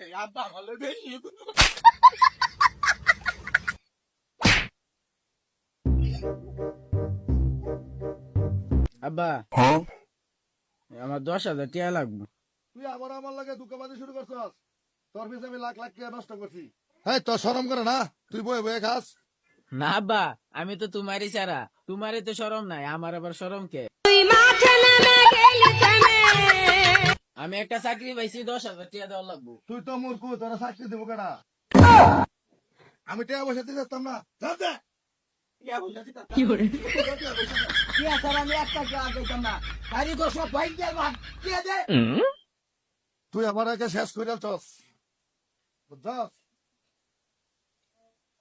আব্বা আমার বেশি আব্বা। আমার দশ হাজার টাকা লাগবে। তুই আবার আমার লাগে দুঃখবাদী শুরু করছস? তোর পিছনে আমি লাখ লাখ টাকা নষ্ট করছি। হ্যাঁ তোর শরম করে না? তুই বয়ে বয়ে খাস। না আব্বা আমি তো তোমারই ছাড়া। তোমারই তো সরম নাই আমার আবার সরম কে? আমি একটা চাকরি পাইছি দশ হাজার টাকা দেওয়া লাগবো। তুই তো মূর্খ তোরা চাকরি দেবো কেনা আমি টাকা পয়সা দিতে চাচ্তাম না। তুই আমার একে শেষ করে চস বুঝছস?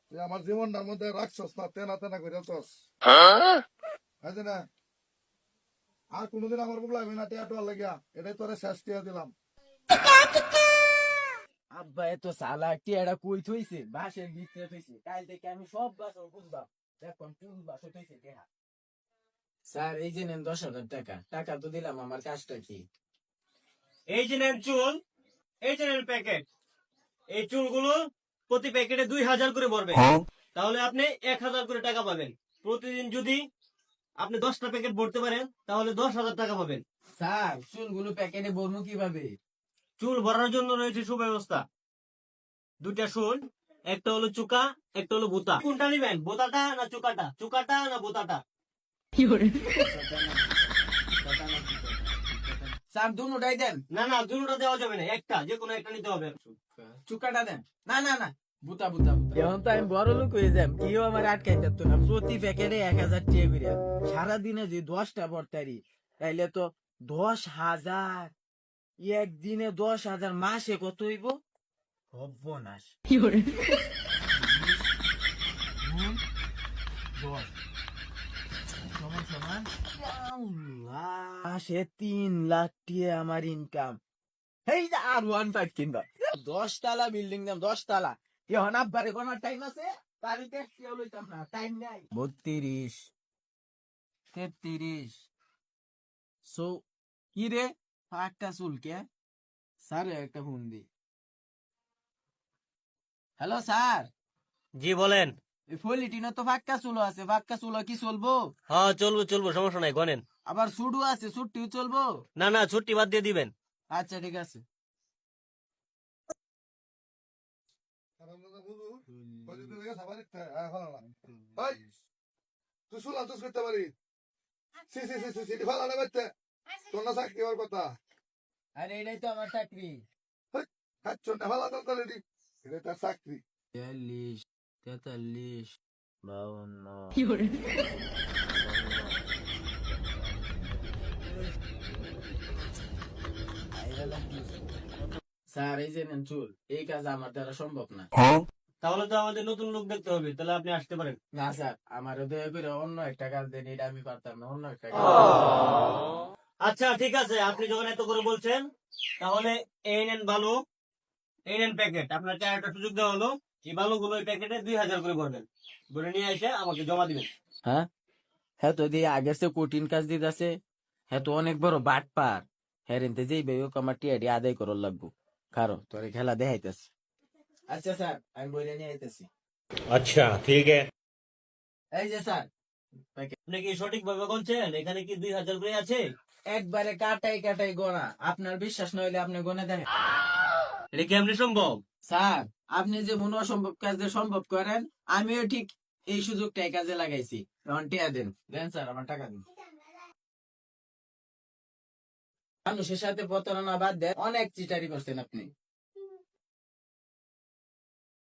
তুই আমার জীবনটার মধ্যে রাখছস না তেনা তেনা করে চস আছে না? আর কোনোদিন আমার বুক লাগবে না টিয়া টোয়া লাগিয়া। এটাই তোরে শেষ টিয়া দিলাম। আব্বা এত সালা টিয়াটা কই থইছে? বাসের ভিতরে থইছে। কাল থেকে আমি সব বাসন বুঝবা দেখুন কোন বাসন থইছে দেখা স্যার এই যে নেন দশ হাজার টাকা। টাকা তো দিলাম আমার কাজটা কি? এই যে নেন চুল এই যে নেন প্যাকেট। এই চুলগুলো প্রতি প্যাকেটে দুই হাজার করে ভরবেন তাহলে আপনি এক হাজার করে টাকা পাবেন। প্রতিদিন যদি আপনি দশটা প্যাকেট ভরতে পারেন তাহলে দশ হাজার টাকা পাবেন। স্যার চুলগুলো প্যাকেটে ভরবো কীভাবে? চুল ভরার জন্য রয়েছে সুব্যবস্থা। দুইটা শুল একটা হলো চুকা একটা হলো বোতা। কোনটা নিবেন বোতাটা না চুকাটা? চুকাটা না বোতাটা? স্যার দুটাই দেন। না না দুটোটা দেওয়া যাবে না একটা যে কোনো একটা নিতে হবে। চুকাটা দেন। না না না বুতা বুতা এখন তো আমি বড় লোক হয়ে যাম কেউ আমার আটকাই থাকতো না। প্রতি প্যাকেটে এক হাজার টিয়া বিরিয়া সারাদিনে যে দশটা ভরতারি তাইলে তো দশ হাজার। একদিনে দশ হাজার মাসে কত হইব? সর্বনাশ। সমান সমান মাসে তিন লাখ টিয়া আমার ইনকাম এই যে আর ওয়ান ফাইভ কিনবা। দশ তালা বিল্ডিং দাম দশ তালা। এখন আব্বারে কোনো টাইম আছে তারিখে কেউ লইতাম না টাইম নাই। বত্রিশ তেত্রিশ। সো কি রে? একটা চুল কে স্যার একটা ফোন দি। Hello sir? জি বলেন। এই ফলিটিনো তো ফাঁকা চুলো আছে ফাঁকা চুলো কি চলবো? হ্যাঁ চলবো চলবো সমস্যা নাই গনেন আবার সুডু আছে সুটটিও চলবো? না না ছুটি বাদ দিয়ে দিবেন। আচ্ছা ঠিক আছে। তুই শুনলাম তুই করতে পারি? সি সি সি সি ভালো না বাচ্চা তোর না চাকরি হওয়ার কথা? আরে এটাই তো আমার চাকরি। খাচ্ছ না ভালো তো তাহলে এটা তার চাকরি। তেতাল্লিশ বাউন্ন স্যার এই যে নেন চুল এই কাজ আমার দ্বারা সম্ভব না। তাহলে তো আমাদের নতুন লোক দেখতে হবে তাহলে আপনি আসতে পারেন। না স্যার আমার দয়া করে অন্য একটা কাজ দেন এটা আমি পারতাম না অন্য একটা কাজ। আচ্ছা ঠিক আছে আপনি যখন এত করে বলছেন তাহলে এই নেন বালু এই নেন প্যাকেট আপনার চারটা সুযোগ দেওয়া হলো এই বালুগুলো এই প্যাকেটে দুই হাজার করে ভরবেন। ভরে নিয়ে এসে আমাকে জমা দিবেন। হ্যাঁ? হ্যাঁ তো দিয়ে আগের সে কঠিন কাজ দিতেছে। হ্যাঁ তো অনেক বড় বাট পার হ্যাঁ রেন্তে যেই বেয়ে আমার টিয়াডি আদায় করার লাগবো। কারও তোর খেলা দেখাইতেছে। আচ্ছা স্যার আমি বইলে নিয়ে আইতেছি আচ্ছা ঠিক আছে এই যে স্যার আপনি কি সঠিক ভাবে বলছেন এখানে কি দুই হাজার করে আছে একবারে কাটাই কাটাই গোনা আপনার বিশ্বাস নইলে আপনি গনে দেখেন এটা কেমনি সম্ভব স্যার আপনি যে মনে অসম্ভব কাজ দিয়ে সম্ভব করেন আমিও ঠিক এই সুযোগটাই কাজে লাগাইছি এখন টিয়া দেন দেন স্যার আমার টাকা দিন মানুষের সাথে প্রতারণা বাদ দেন অনেক চিটারি করছেন আপনি